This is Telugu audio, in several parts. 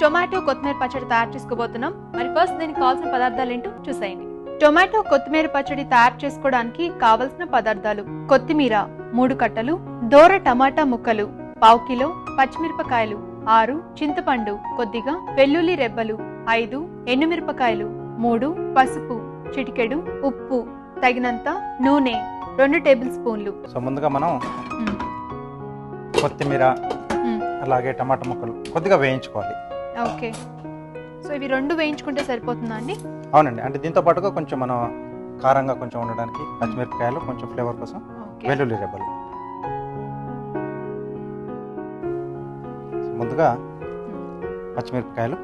టొమాటో కొత్తిమీర పచ్చడి తయారు చేసుకోబోతున్నాం మరి ఫస్ట్ దీనికి కావాల్సిన పదార్థాలు ఏంటో చూసేయండి టొమాటో కొత్తిమీర పచ్చడి తయారు చేసుకోవడానికి కావలసిన పదార్థాలు కొత్తిమీర మూడు కట్టలు దోర టమాటా ముక్కలు పావు కిలో పచ్చిమిరపకాయలు ఆరు చింతపండు కొద్దిగా వెల్లుల్లి రెబ్బలు ఐదు ఎండుమిరపకాయలు మూడు పసుపు చిటికెడు ఉప్పు తగినంత నూనె రెండు టేబుల్ స్పూన్లు సో ముందుగా మనం. కొత్తిమీర. అలాగే టమాటా ముక్కలు కొద్దిగా వేయించుకోవాలి ఓకే. సో ఇవి రెండు వేయించుకుంటే సరిపోతుందా అండి? అవునండి. అంటే దీంతో పాటుగా కొంచెం మనం కారంగా కొంచెం ఉండడానికి పచ్చిమిరపకాయలు కొంచెం ఫ్లేవర్ కోసం వెల్లుల్లి రెబ్బలు. ముందుగా పచ్చిమిరపకాయలు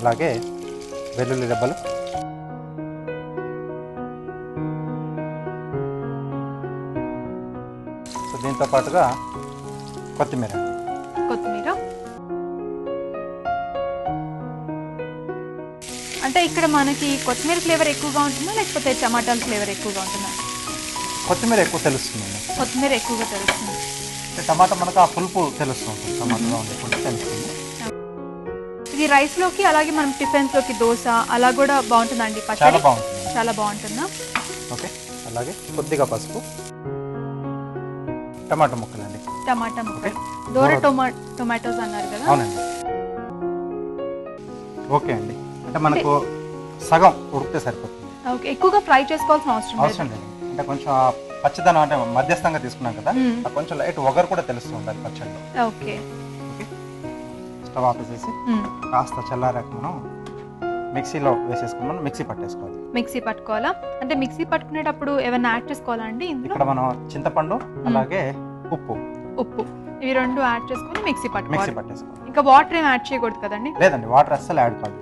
అలాగే వెల్లుల్లి రెబ్బలు. సో దీంతో పాటుగా కొత్తిమీర. అంటే ఇక్కడ మనకి కొత్తిమీర ఫ్లేవర్ ఎక్కువగా ఉంటుందా? లేకపోతే టమాటాల ఫ్లేవర్ ఎక్కువగా ఉంటుందా? కొత్తిమీర ఎక్కువ తెలుస్తుంది. కొత్తిమీర ఎక్కువగా తెలుస్తుంది. టమాటా మనకు ఆ పులుపు తెలుస్తుంది టమాటాలో ఉండే పులుపు తెలుస్తుంది. ఇది రైస్లోకి అలాగే మనం టిఫిన్స్లోకి దోశ అలా కూడా బాగుంటుందండి. చాలా బాగుంటుంది. చాలా బాగుంటుందా? ఓకే. అలాగే కొద్దిగా పసుపు. టమాటా ముక్కలండి. టమాటా ముక్కలు. దూర టొమా టొమాటోస్ అన్నారు కదా. అవునండి. ఓకే అండి. అంటే మనకు సగం ఉడికితే సరిపోతుంది. ఓకే ఎక్కువగా ఫ్రై చేసుకోవాల్సిన అవసరం లేదు. అవసరం లేదు. అంటే కొంచెం ఆ పచ్చదనం అంటే మధ్యస్థంగా తీసుకున్నాం కదా. ఆ కొంచెం లైట్ ఒగరు కూడా తెలుస్తూ ఉండాలి పచ్చడిలో ఓకే. స్టవ్ ఆపేసేసి మ్మ్. కాస్త చల్లారాక మనం మిక్సీలో వేసేసుకుని మనం మిక్సీ పట్టేసుకోవాలి. మిక్సీ పట్టుకోవాలా? అంటే మిక్సీ పట్టుకునేటప్పుడు ఏమైనా యాడ్ చేసుకోవాలా అండి ఇందులో? ఇక్కడ మనం చింతపండు అలాగే ఉప్పు. ఉప్పు. ఇవి రెండు యాడ్ చేసుకొని మిక్సీ మిక్సీ పట్టుకోవాలి. పట్టేసుకోవాలి. ఇంకా వాటర్ ఏం యాడ్ చేయకూడదు కదండి? లేదండి వాటర్ అస్సలు యాడ్ కాదు.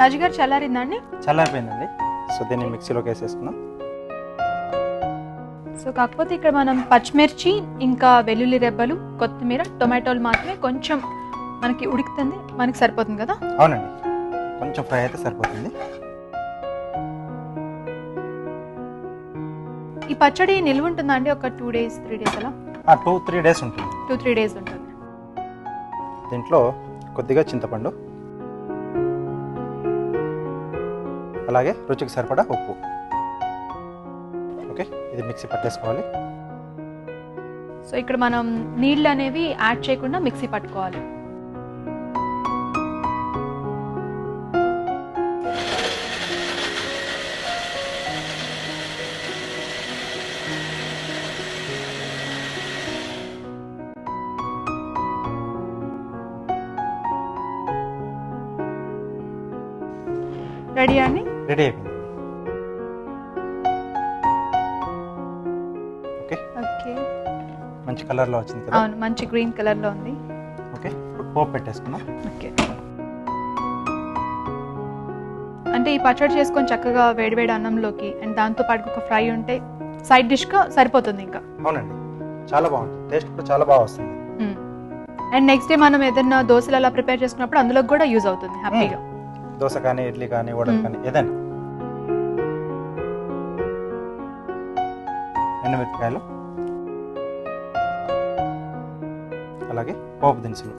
రాజుగారు చల్లారిందండి చల్లారిపోయిందండి. సో దీన్ని మిక్సీలోకి వేసేసుకున్నాం సో కాకపోతే ఇక్కడ మనం పచ్చిమిర్చి ఇంకా వెల్లుల్లి రెబ్బలు కొత్తిమీర టొమాటోలు మాత్రమే కొంచెం మనకి ఉడుకుతుంది మనకి సరిపోతుంది కదా? అవునండి. కొంచెం ఫ్రై అయితే సరిపోతుంది. ఈ పచ్చడి నిల్వ ఉంటుందా అండి ఒక టూ డేస్ త్రీ డేస్ అలా? ఆ టూ త్రీ డేస్ ఉంటుంది. టూ త్రీ డేస్ ఉంటుంది. దీంట్లో కొద్దిగా చింతపండు అలాగే రుచికి సరిపడా ఉప్పు. ఓకే ఇది మిక్సీ పట్టేసుకోవాలి. సో ఇక్కడ మనం నీళ్ళు అనేవి యాడ్ చేయకుండా మిక్సీ పట్టుకోవాలి. రెడీ అండి రెడీ అయిపోయింది ఓకే? ఓకే. మంచి కలర్లో వచ్చింది కదా? అవును మంచి గ్రీన్ కలర్లో ఉంది. ఓకే ఇప్పుడు పోపు పెట్టేసుకున్నాం ఓకే. అంటే ఈ పచ్చడి చేసుకొని చక్కగా వేడివేడి అన్నంలోకి అండ్ దాంతో పాటు ఒక ఫ్రై ఉంటే సైడ్ డిష్గా సరిపోతుంది ఇంకా. అవునండి. చాలా బాగుంటుంది. టేస్ట్ కూడా చాలా బాగా వస్తుంది. అండ్ నెక్స్ట్ డే మనం ఏదైనా దోశలు అలా ప్రిపేర్ చేసుకున్నప్పుడు అందులో కూడా యూజ్ అవుతుంది హ్యాపీగా. దోశ కానీ ఇడ్లీ కానీ వడలు మ్మ్. కానీ ఏదైనా. ఎండుమిరపకాయలు అలాగే పోపు దినుసులు.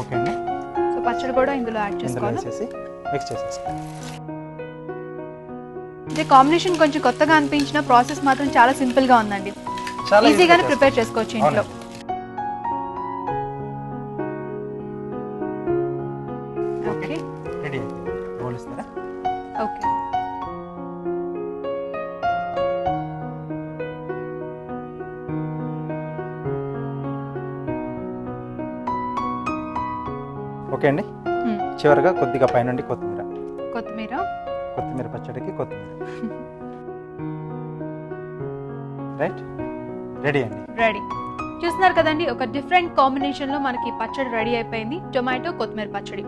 ఓకే అండి. సో పచ్చడి కూడా ఇందులో యాడ్ చేసుకోవాలి వేసేసి మిక్స్ చేసేసుకోండి. ఇది కాంబినేషన్ కొంచెం కొత్తగా అనిపించిన ప్రాసెస్ మాత్రం చాలా సింపుల్గా ఉందండి. ఈజీగానే ప్రిపేర్ చేసుకోవచ్చు ఇంట్లో. ఓకే రెడీ రోల్ ఇస్తారా ఓకే ఓకే అండి. చివరిగా కొద్దిగా పైనుండి కొత్తిమీర కొత్తిమీర కొత్తిమీర పచ్చడికి కొత్తిమీర రైట్ రెడీ అండి రెడీ చూస్తున్నారు కదండి ఒక డిఫరెంట్ కాంబినేషన్లో మనకి పచ్చడి రెడీ అయిపోయింది. టొమాటో కొత్తిమీర పచ్చడి.